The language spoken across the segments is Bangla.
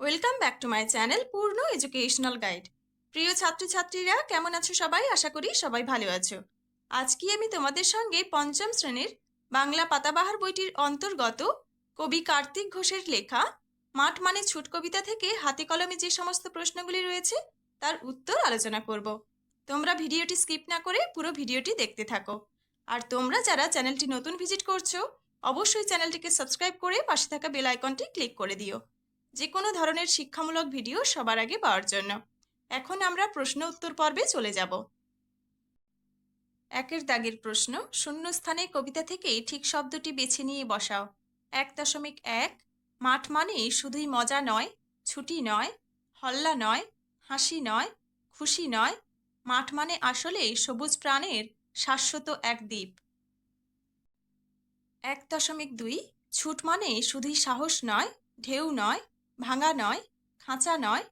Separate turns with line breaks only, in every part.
Welcome back to my channel Purna educational guide প্রিয় ছাত্রছাত্রীরা, কেমন আছো সবাই? আশা করি সবাই ভালো আছো। আজকে আমি তোমাদের সঙ্গে পঞ্চম শ্রেণির বাংলা পাতাবাহার বইটির অন্তর্গত কবি কার্তিক ঘোষের লেখা মাঠ মানে ছুট কবিতা থেকে হাতে কলমে যে সমস্ত প্রশ্নগুলি রয়েছে, তার উত্তর আলোচনা করব। তোমরা ভিডিওটি স্কিপ না করে পুরো ভিডিওটি দেখতে থাকো। আর তোমরা যারা চ্যানেলটি নতুন ভিজিট করছ, অবশ্যই চ্যানেলটিকে সাবস্ক্রাইব করে পাশে থাকা বেল আইকনটি ক্লিক করে দিও। যে কোনো ধরনের শিক্ষামূলক ভিডিও সবার আগে পাওয়ার জন্য। এখন আমরা প্রশ্ন উত্তর পর্বে চলে যাব। একের দাগের প্রশ্ন, শূন্যস্থানে কবিতা থেকে ঠিক শব্দটি বেছে নিয়ে বসাও। এক দশমিক এক, মাঠ মানে শুধুই মজা নয়, ছুটি নয়, হল্লা নয়, হাসি নয়, খুশি নয়, মাঠ মানে আসলে সবুজ প্রাণের শাশ্বত এক দ্বীপ। এক দশমিক দুই, ছুট মানে শুধুই সাহস নয়, ঢেউ নয় ভাঙা নয়, খাঁচা নয়,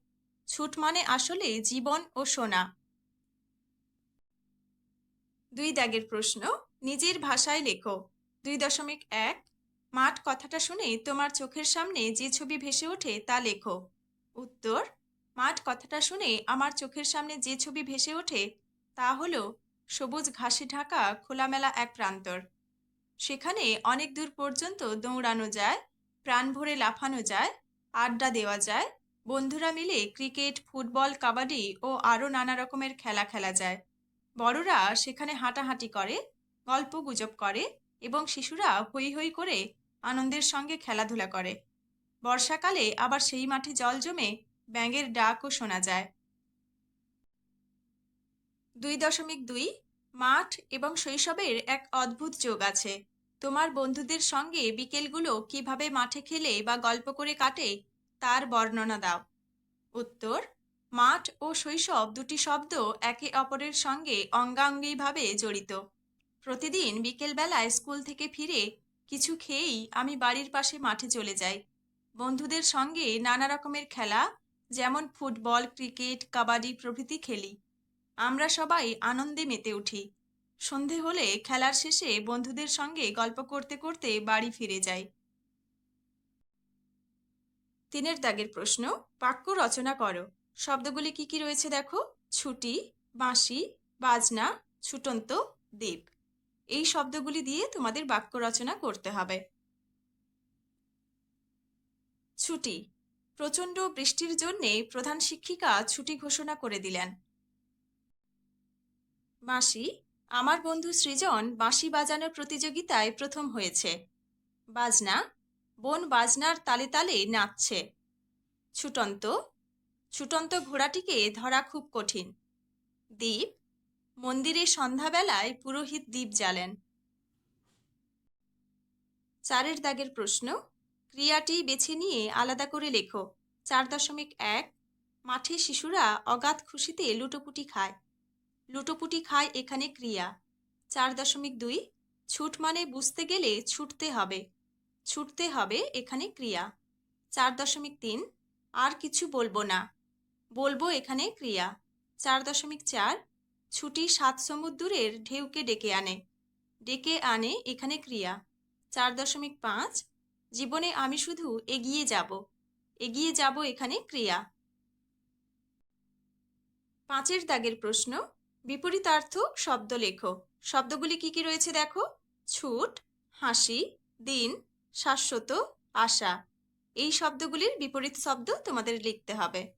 ছুট মানে আসলে জীবন ও সোনা। দুই দাগের প্রশ্ন, নিজের ভাষায় লেখো। দুই দশমিক এক, মাঠ কথাটা শুনে তোমার চোখের সামনে যে ছবি ভেসে ওঠে তা লেখো। উত্তর, মাঠ কথাটা শুনে আমার চোখের সামনে যে ছবি ভেসে ওঠে তা হলো সবুজ ঘাসে ঢাকা খোলামেলা এক প্রান্তর। সেখানে অনেক দূর পর্যন্ত দৌড়ানো যায়, প্রাণ ভরে লাফানো যায় আড্ডা দেওয়া যায়। বন্ধুরা মিলে ক্রিকেট, ফুটবল, কাবাডি ও আরও নানা রকমের খেলা খেলা যায়। বড়রা সেখানে হাঁটাহাঁটি করে, গল্প গুজব করে এবং শিশুরা হই হই করে আনন্দের সঙ্গে খেলাধুলা করে। বর্ষাকালে আবার সেই মাঠে জল জমে ব্যাঙের ডাকও শোনা যায়। দুই দশমিক দুই, মাঠ এবং শৈশবের এক অদ্ভুত যোগ আছে। তোমার বন্ধুদের সঙ্গে বিকেলগুলো কীভাবে মাঠে খেলে বা গল্প করে কাটে, তার বর্ণনা দাও। উত্তর, মাঠ ও শৈশব দুটি শব্দ একে অপরের সঙ্গে অঙ্গাঙ্গিভাবে জড়িত। প্রতিদিন বিকেলবেলায় স্কুল থেকে ফিরে কিছু খেয়েই আমি বাড়ির পাশে মাঠে চলে যাই। বন্ধুদের সঙ্গে নানা রকমের খেলা, যেমন ফুটবল, ক্রিকেট, কাবাডি প্রভৃতি খেলি। আমরা সবাই আনন্দে মেতে উঠি। সন্ধে হলে খেলার শেষে বন্ধুদের সঙ্গে গল্প করতে করতে বাড়ি ফিরে যায় তিনের দাগের প্রশ্ন, বাক্য রচনা করো। শব্দগুলি কি কি রয়েছে দেখো? ছুটি, বাঁশি, বাজনা, ছুটন্ত দ্বীপ এই শব্দগুলি দিয়ে তোমাদের বাক্য রচনা করতে হবে। ছুটি, প্রচণ্ড বৃষ্টির জন্যে প্রধান শিক্ষিকা ছুটি ঘোষণা করে দিলেন। বাঁশি আমার বন্ধু সৃজন বাঁশি বাজানোর প্রতিযোগিতায় প্রথম হয়েছে। বাজনা? বোন বাজনার তালে তালে নাচছে। ছুটন্ত? ছুটন্ত ঘোড়াটিকে ধরা খুব কঠিন। দ্বীপ মন্দিরে সন্ধ্যাবেলায় পুরোহিত দ্বীপ জ্বালেন। চারের দাগের প্রশ্ন? ক্রিয়াটি বেছে নিয়ে আলাদা করে লেখো। চার দশমিক এক, মাঠে শিশুরা অগাধ খুশিতে লুটোপুটি খায়। লুটোপুটি খায় এখানে ক্রিয়া। চার দশমিক দুই, ছুট মানে বুঝতে গেলে ছুটতে হবে। ছুটতে হবে এখানে ক্রিয়া। চার দশমিক তিন, আর কিছু বলব না। বলব এখানে ক্রিয়া। চার দশমিক চার, ছুটি সাত সমুদ্রের ঢেউকে ডেকে আনে। ডেকে আনে এখানে ক্রিয়া। চার দশমিক পাঁচ, জীবনে আমি শুধু এগিয়ে যাব। এগিয়ে যাব এখানে ক্রিয়া। পাঁচের দাগের প্রশ্ন বিপরীতার্থ শব্দ লেখো শব্দগুলি কি কি রয়েছে দেখো? ছুট, হাসি, দিন, শাশ্বত, আশা। এই শব্দগুলির বিপরীত শব্দ তোমাদের লিখতে হবে।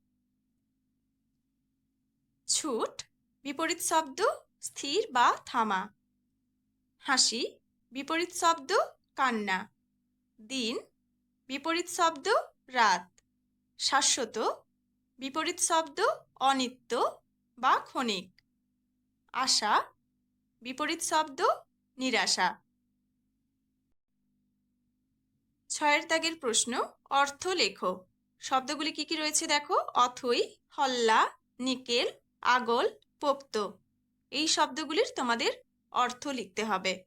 ছুট, বিপরীত শব্দ স্থির বা থামা। হাসি, বিপরীত শব্দ কান্না। দিন, বিপরীত শব্দ রাত। শাশ্বত, বিপরীত শব্দ অনিত্য বা ক্ষণিক। আশা, বিপরীত শব্দ, নিরাশা। ছয়ের দাগের প্রশ্ন, অর্থ লেখো। শব্দগুলি কি কি রয়েছে দেখো? অথই, হল্লা, নিকেল, আগল, পোক্ত। এই শব্দগুলির তোমাদের অর্থ লিখতে হবে।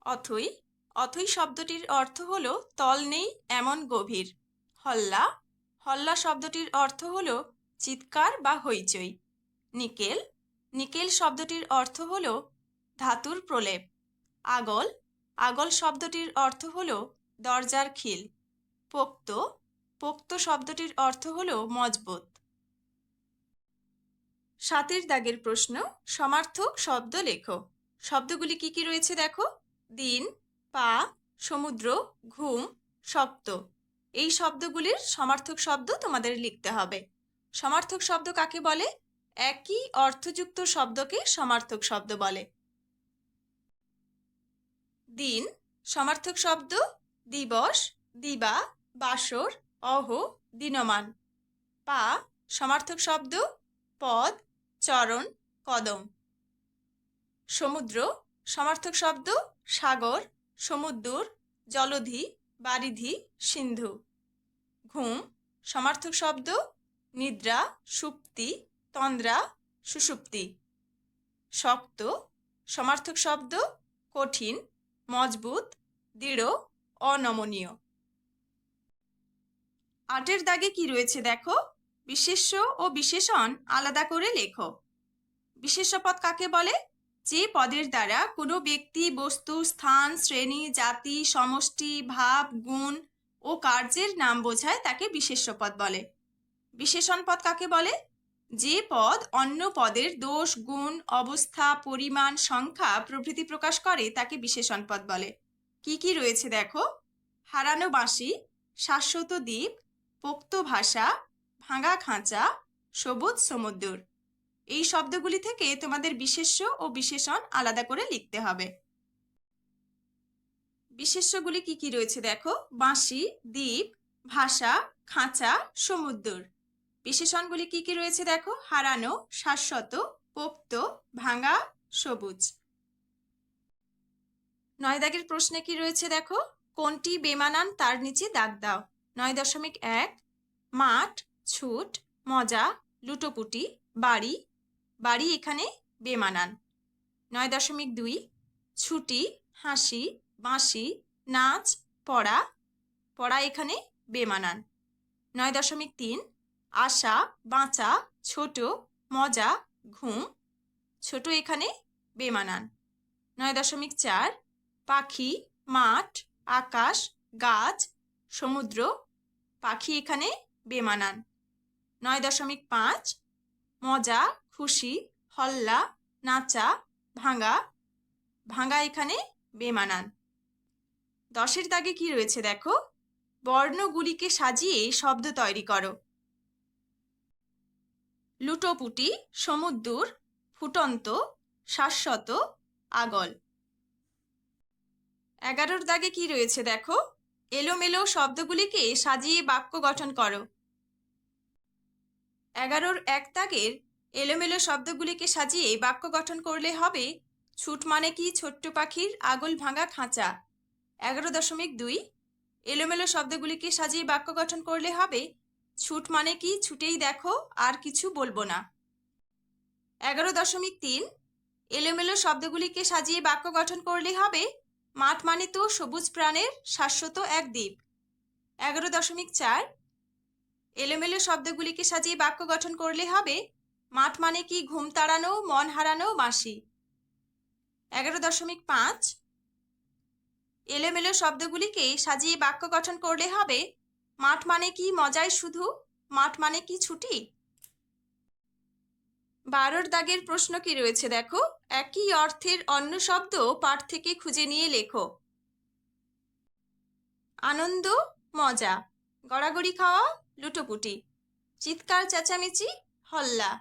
অথই অথই শব্দটির অর্থ হলো তল নেই, এমন গভীর। হল্লা হল্লা শব্দটির অর্থ হলো চিৎকার বা হইচই। নিকেল নিকেল শব্দটির অর্থ হল ধাতুর প্রলেপ। আগল আগল শব্দটির অর্থ হল দরজার খিল। পোক্ত পোক্ত শব্দটির অর্থ হল মজবুত। সাতের দাগের প্রশ্ন, সমার্থক শব্দ লেখো। শব্দগুলি কি কি রয়েছে দেখো? দিন, পা, সমুদ্র, ঘুম সপ্ত এই শব্দগুলির সমার্থক শব্দ তোমাদের লিখতে হবে। সমার্থক শব্দ কাকে বলে? একই অর্থযুক্ত শব্দকে সমার্থক শব্দ বলে। দিন, সমার্থক শব্দ, দিবস, দিবা, বাসর, অহ, দিনমান। পা, সমার্থক শব্দ, পদ, চরণ, কদম। সমুদ্র, সমার্থক শব্দ, সাগর সমুদ্র জলধি, বারিধি, সিন্ধু। ঘুম, সমার্থক শব্দ, নিদ্রা, সুপ্তি তন্দ্রা সুষুপ্তি শক্ত, সমার্থক শব্দ, কঠিন, মজবুত, দৃঢ়, অনমনীয়। আটের দাগে কি রয়েছে দেখো? বিশেষ্য ও বিশেষণ আলাদা করে লেখো। বিশেষ্য পদ কাকে বলে? যে পদের দ্বারা কোনো ব্যক্তি, বস্তু, স্থান, শ্রেণি, জাতি, সমষ্টি, ভাব, গুণ ও কার্যের নাম বোঝায় তাকে বিশেষ্য পদ বলে। বিশেষণ পদ কাকে বলে? যে পদ অন্য পদের দোষ, গুণ, অবস্থা, পরিমাণ, সংখ্যা প্রভৃতি প্রকাশ করে, তাকে বিশেষণ পদ বলে। কি কি রয়েছে দেখো? হারানো বাঁশি, শাশ্বত দ্বীপ, পোক্ত ভাষা, ভাঙা খাঁচা, সবুজ সমুদ্র। এই শব্দগুলি থেকে তোমাদের বিশেষ্য ও বিশেষণ আলাদা করে লিখতে হবে। বিশেষ্যগুলি কি কি রয়েছে দেখো? বাঁশি, দ্বীপ, ভাষা, খাঁচা, সমুদ্র। বিশেষণগুলি কি কি রয়েছে দেখো? হারানো, শাশ্বত পোক্ত ভাঙা, সবুজ। নয় দাগের প্রশ্নে কি রয়েছে দেখো? কোনটি বেমানান তার নিচে দাগ দাও? নয় দশমিক এক, মাঠ, ছুট, মজা, লুটোপুটি, বাড়ি। বাড়ি এখানে বেমানান। নয় দশমিক দুই, ছুটি, হাসি, বাঁশি, নাচ, পড়া। পড়া এখানে বেমানান। নয় দশমিক তিন আশা, বাঁচা, ছোট, মজা, ঘুম। ছোট এখানে বেমানান। নয় দশমিক চার, পাখি, মাঠ, আকাশ, গাছ, সমুদ্র, পাখি এখানে বেমানান। নয় দশমিক পাঁচ, মজা, খুশি, হল্লা, নাচা, ভাঙা ভাঙা এখানে বেমানান। দশের দাগে কি রয়েছে দেখো? বর্ণগুলিকে সাজিয়ে শব্দ তৈরি করো। লুটোপুটি সমুদ্র ফুটন্ত, শাশ্বত, আগল। এগারোর দাগে কি রয়েছে দেখো? এলোমেলো শব্দগুলিকে সাজিয়ে বাক্য গঠন করো। এগারোর এক দাগের এলোমেলো শব্দগুলিকে সাজিয়ে বাক্য গঠন করলে হবে, ছুট মানে কি ছোট্ট পাখির আগল ভাঙা খাঁচা? এগারো দশমিক দুই, এলোমেলো শব্দগুলিকে সাজিয়ে বাক্য গঠন করলে হবে ছুট মানে কি? ছুটেই দেখো, আর কিছু বলব না। এগারো দশমিক তিন। এলোমেলো শব্দগুলিকে সাজিয়ে বাক্য গঠন করলে হবে? মাঠ মানে তো সবুজ প্রাণের শাশ্বত এক দ্বীপ। এগারো দশমিক চার। এলোমেলো শব্দগুলিকে সাজিয়ে বাক্য গঠন করলে হবে? মাঠ মানে কি ঘুম তাড়ানো, মন হারানো, বাঁশি। এগারো দশমিক পাঁচ। এলোমেলো শব্দগুলিকে সাজিয়ে বাক্য গঠন করলে হবে? মাঠ মানে কি মজায় শুধু? মাঠ মানে কি ছুটি? বারোর দাগের প্রশ্ন কি রয়েছে দেখো? একই অর্থের অন্য শব্দ পাঠ থেকে খুঁজে নিয়ে লেখো। আনন্দ, মজা, গড়াগড়ি খাওয়া, লুটোপুটি, চিৎকার, চেঁচামেচি, হল্লা,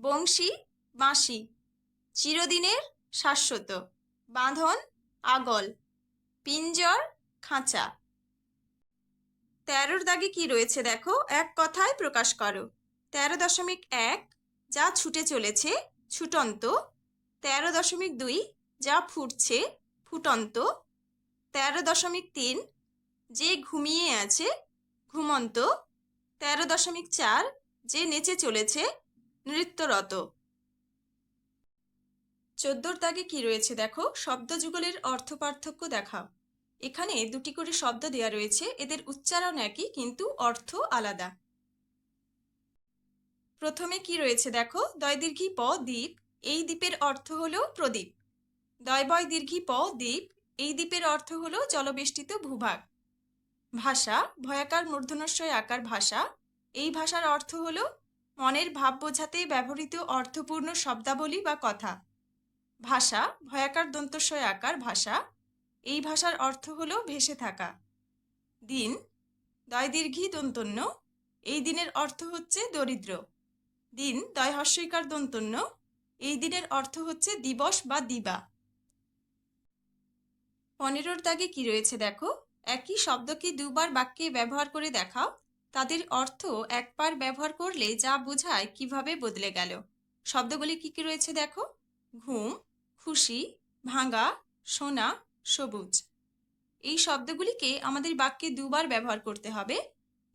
বংশী, বাঁশি, চিরদিনের শাশ্বত, বাঁধন, আগল, পিঞ্জর, খাঁচা। তেরোর দাগে কি রয়েছে দেখো? এক কথায় প্রকাশ করো। তেরো দশমিক এক, যা ছুটে চলেছে, ছুটন্ত। তেরো দশমিক দুই, যা ফুটছে, ফুটন্ত। তেরো দশমিক তিন, যে ঘুমিয়ে আছে, ঘুমন্ত। তেরো দশমিক চার, যে নেচে চলেছে, নৃত্যরত। চোদ্দোর দাগে কি রয়েছে দেখো? শব্দযুগলের অর্থ পার্থক্য দেখাও। এখানে দুটি করে শব্দ দেওয়া রয়েছে। এদের উচ্চারণ একই, কিন্তু অর্থ আলাদা। প্রথমে কি রয়েছে দেখো? দয় দীর্ঘি প, দ্বীপ। এই দ্বীপের অর্থ হল প্রদীপ। দয় বয় দীর্ঘি প, দ্বীপ। এই দ্বীপের অর্থ হল জলবেষ্টিত ভূভাগ। ভাষা, ভয়াকার মূর্ধন্যস্বয় আকার ভাষা। এই ভাষার অর্থ হল মনের ভাব বোঝাতে ব্যবহৃত অর্থপূর্ণ শব্দাবলী বা কথা। ভাষা, ভয়াকার দন্তস্বয় আকার ভাষা। এই ভাষার অর্থ হল ভেসে থাকা। দিন দয় দীর্ঘী দন্তন্য, এই দিনের অর্থ হচ্ছে দরিদ্র। দিন দয় হস্যইকার দন্তন্য, এই দিনের অর্থ হচ্ছে দিবস বা দিবা। পনেরোর দাগে কি রয়েছে দেখো? একই শব্দকে দুবার বাক্যে ব্যবহার করে দেখাও। তাদের অর্থ একবার ব্যবহার করলে যা বোঝায় কীভাবে বদলে গেল। শব্দগুলি কি কি রয়েছে দেখো? ঘুম, খুশি, ভাঙা সোনা সবুজ। এই শব্দগুলিকে আমাদের বাক্যে দুবার ব্যবহার করতে হবে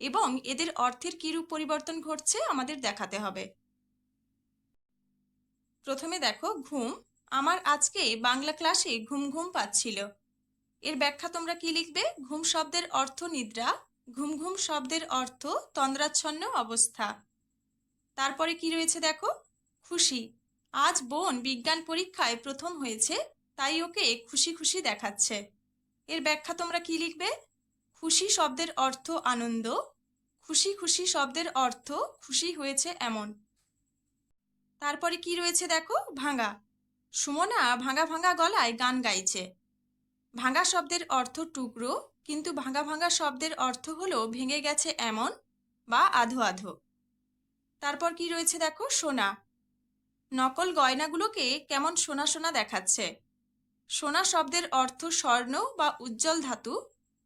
এবং এদের অর্থের কিরূপ পরিবর্তন ঘটছে আমাদের দেখাতে হবে। প্রথমে দেখো, ঘুম। আমার আজকে বাংলা ক্লাসে ঘুম ঘুম পাচ্ছিল। এর ব্যাখ্যা তোমরা কি লিখবে? ঘুম শব্দের অর্থ নিদ্রা, ঘুম ঘুম শব্দের অর্থ তন্দ্রাচ্ছন্ন অবস্থা। তারপরে কি রয়েছে দেখো? খুশি। আজ বোন বিজ্ঞান পরীক্ষায় প্রথম হয়েছে তাই ওকে খুশি খুশি দেখাচ্ছে। এর ব্যাখ্যা তোমরা কি লিখবে? খুশি শব্দের অর্থ আনন্দ, খুশি খুশি শব্দের অর্থ খুশি হয়েছে এমন। তারপরে কি রয়েছে দেখো? ভাঙা। সুমনা ভাঙা ভাঙা গলায় গান গাইছে। ভাঙা শব্দের অর্থ টুকরো, কিন্তু ভাঙা ভাঙা শব্দের অর্থ হলো ভেঙে গেছে এমন বা আধো আধো। তারপর কি রয়েছে দেখো? সোনা। নকল গয়নাগুলোকে কেমন সোনা সোনা দেখাচ্ছে। সোনা শব্দের অর্থ স্বর্ণ বা উজ্জ্বল ধাতু,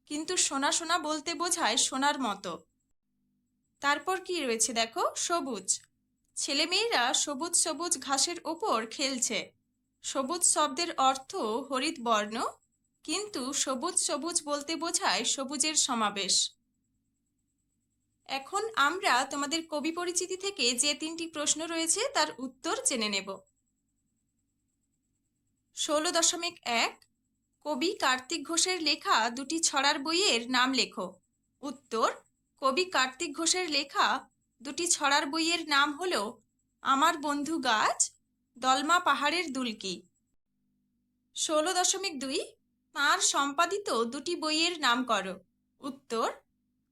কিন্তু সোনা সোনা বলতে বোঝায় সোনার মতো। তারপর কি রয়েছে দেখো? সবুজ। ছেলেমেয়েরা সবুজ সবুজ ঘাসের ওপর খেলছে। সবুজ শব্দের অর্থ হরিত বর্ণ, কিন্তু সবুজ সবুজ বলতে বোঝায় সবুজের সমাবেশ। এখন আমরা তোমাদের কবি পরিচিতি থেকে যে তিনটি প্রশ্ন রয়েছে তার উত্তর জেনে নেব। ষোলো দশমিক এক, কবি কার্তিক ঘোষের লেখা দুটি ছড়ার বইয়ের নাম লেখো। উত্তর, কবি কার্তিক ঘোষের লেখা দুটি ছড়ার বইয়ের নাম হল আমার বন্ধু গাছ, দলমা পাহাড়ের দুলকি। ষোলো দশমিক দুই, তাঁর সম্পাদিত দুটি বইয়ের নাম করো। উত্তর,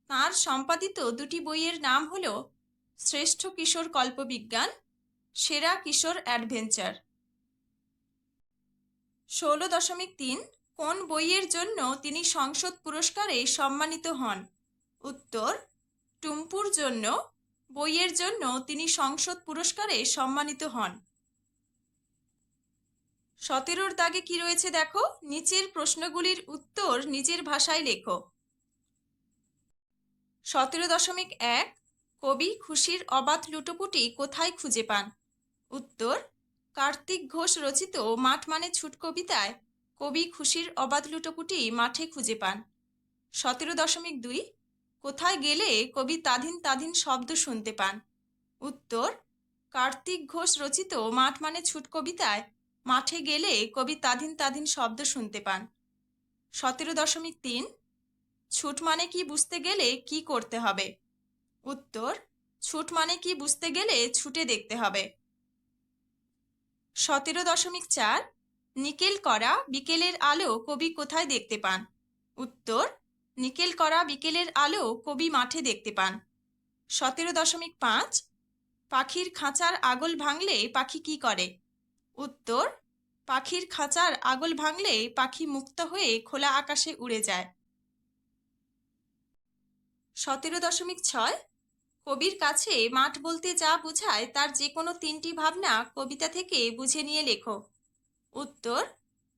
তাঁর সম্পাদিত দুটি বইয়ের নাম হল শ্রেষ্ঠ কিশোর কল্পবিজ্ঞান, সেরা কিশোর অ্যাডভেঞ্চার। ষোলো দশমিক তিন কোন বইয়ের জন্য তিনি সংসদ পুরস্কারে সম্মানিত হন? উত্তর, টুম্পুর জন্য বইয়ের জন্য তিনি সংসদ পুরস্কারে সম্মানিত হন। সতেরোর দাগে কি রয়েছে দেখো? নিচের প্রশ্নগুলির উত্তর নিজের ভাষায় লেখো। সতেরো দশমিক এক, কবি খুশির অবাধ লুটোপুটি কোথায় খুঁজে পান? উত্তর কার্তিক ঘোষ রচিত মাঠ মানে ছুট কবিতায় কবি খুশির অবাধ লুটোপুটি মাঠে খুঁজে পান। সতেরো দশমিক দুই, কোথায় গেলে কবি তাধীন তাধীন শব্দ শুনতে পান? উত্তর, কার্তিক ঘোষ রচিত মাঠ মানে ছুট কবিতায় মাঠে গেলে কবি তাধীন তাধীন শব্দ শুনতে পান। সতেরো দশমিক তিন, ছুট মানে কি বুঝতে গেলে কি করতে হবে? উত্তর, ছুট মানে কি বুঝতে গেলে ছুটে দেখতে হবে। সতেরো দশমিক চার, নিকেল করা বিকেলের আলো কবি কোথায় দেখতে পান? উত্তর, নিকেল করা বিকেলের আলো কবি মাঠে দেখতে পান। সতেরো দশমিক পাঁচ, পাখির খাঁচার আগল ভাঙলে পাখি কি করে? উত্তর, পাখির খাঁচার আগল ভাঙলে পাখি মুক্ত হয়ে খোলা আকাশে উড়ে যায়। সতেরো দশমিক ছয় কবির কাছে মাঠ বলতে যা বোঝায় তার যে কোনো তিনটি ভাবনা কবিতা থেকে বুঝে নিয়ে লেখো। উত্তর,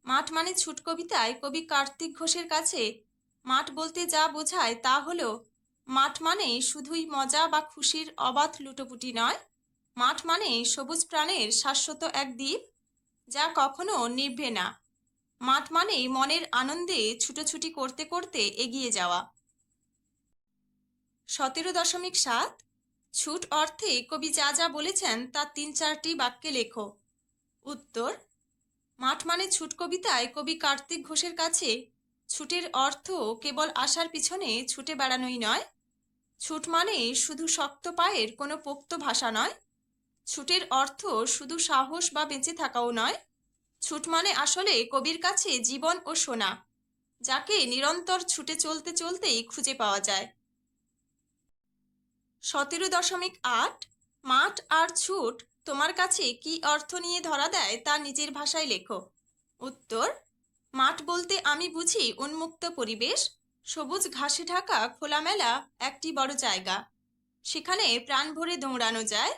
মাঠ মানে ছুট কবিতায় কবি কার্তিক ঘোষের কাছে মাঠ বলতে যা বোঝায় তা হলো, মাঠ মানে শুধুই মজা বা খুশির অবাধ লুটোপুটি নয়, মাঠ মানে সবুজ প্রাণের শাশ্বত এক দ্বীপ যা কখনো নিভবে না। মাঠ মানে মনের আনন্দে ছুটোছুটি করতে করতে এগিয়ে যাওয়া। সতেরো দশমিক সাত। ছুট অর্থে কবি যা যা বলেছেন, তার তিন চারটি বাক্যে লেখো। উত্তর, মাঠ মানে ছুট কবিতায় কবি কার্তিক ঘোষের কাছে, ছুটের অর্থ কেবল আসার পিছনে ছুটে বেড়ানোই নয়। ছুট মানে শুধু শক্ত পায়ের কোনো পোক্ত ভাষা নয়। ছুটের অর্থ শুধু সাহস বা বেঁচে থাকাও নয়। ছুট মানে আসলে কবির কাছে জীবন ও সোনা, যাকে নিরন্তর ছুটে চলতে চলতেই খুঁজে পাওয়া যায়। সতেরো দশমিক আট, মাঠ আর ছুট তোমার কাছে কি অর্থ নিয়ে ধরা দেয় তা নিজের ভাষায় লেখো। উত্তর, মাঠ বলতে আমি বুঝি উন্মুক্ত পরিবেশ, সবুজ ঘাসে ঢাকা খোলামেলা একটি বড় জায়গা। সেখানে প্রাণ ভরে দৌড়ানো যায়।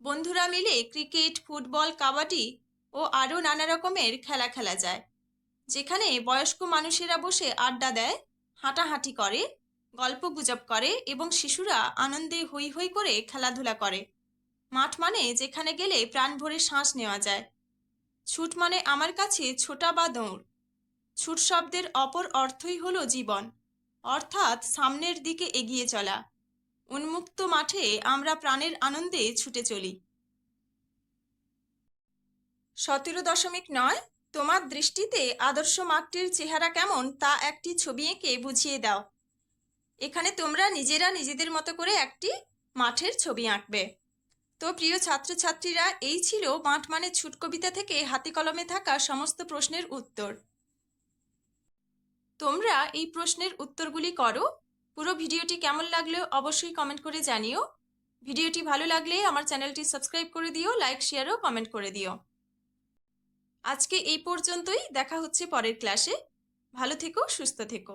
বন্ধুরা মিলে ক্রিকেট, ফুটবল, কাবাডি ও আরও নানা রকমের খেলা খেলা যায়। যেখানে বয়স্ক মানুষেরা বসে আড্ডা দেয়, হাঁটাহাঁটি করে গল্প গুজব করে এবং শিশুরা আনন্দে হৈ হৈ করে খেলাধুলা করে। মাঠ মানে যেখানে গেলে প্রাণ ভরে শ্বাস নেওয়া যায়। ছুট মানে আমার কাছে ছোটা বা দৌড়। ছুট শব্দের অপর অর্থই হলো জীবন, অর্থাৎ সামনের দিকে এগিয়ে চলা। উন্মুক্ত মাঠে আমরা প্রাণের আনন্দে ছুটে চলি। সতেরো দশমিক নয়, তোমার দৃষ্টিতে আদর্শ মাঠটির চেহারা কেমন তা একটি ছবি এঁকে বুঝিয়ে দাও। এখানে তোমরা নিজেরা নিজেদের মতো করে একটি মাঠের ছবি আঁকবে। তো প্রিয় ছাত্রছাত্রীরা, এই ছিল মাঠ মানে ছুট কবিতা থেকে হাতে কলমে থাকা সমস্ত প্রশ্নের উত্তর। তোমরা এই প্রশ্নের উত্তরগুলি করো। পুরো ভিডিওটি কেমন লাগল অবশ্যই কমেন্ট করে জানিও। ভিডিওটি ভালো লাগলে আমার চ্যানেলটি সাবস্ক্রাইব করে দিও, লাইক শেয়ার ও কমেন্ট করে দিও। আজকে এই পর্যন্তই, দেখা হচ্ছে পরের ক্লাসে। ভালো থেকো, সুস্থ থেকো।